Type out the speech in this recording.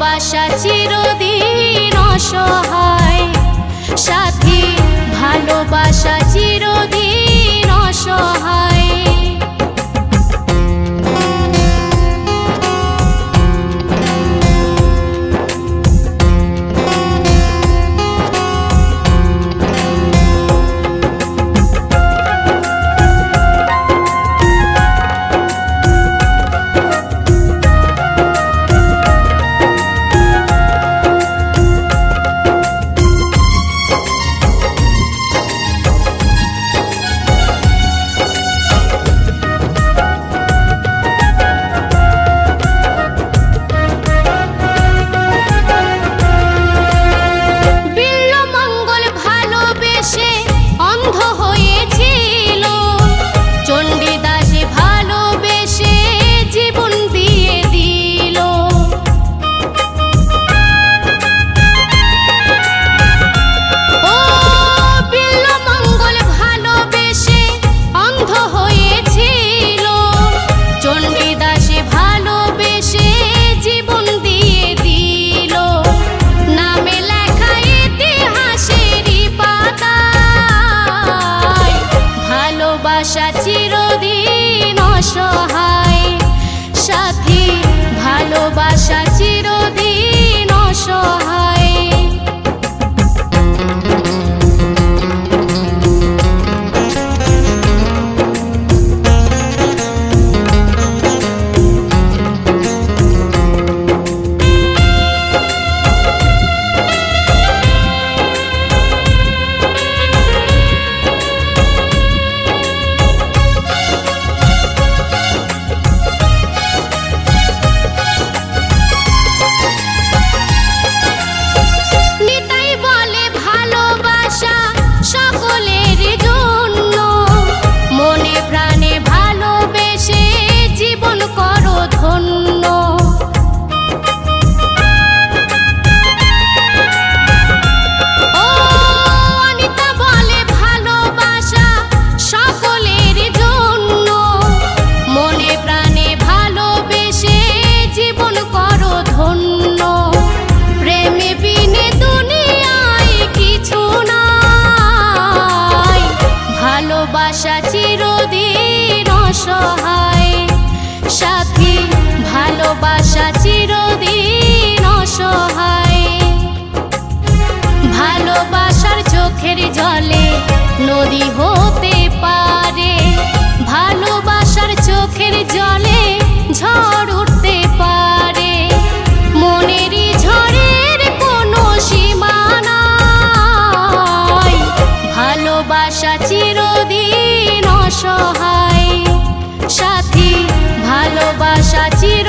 ভালোবাসা চিরদিন অসহায়। সাথী ভালোবাসা যদি হতে পারে, ভালোবাসার চোখের জলে ঝড় উঠতে পারে। মনেরই ঝড়ের কোনো সীমা নাই। ভালোবাসা চিরদিন অসহায়। সাথী, ভালোবাসা চির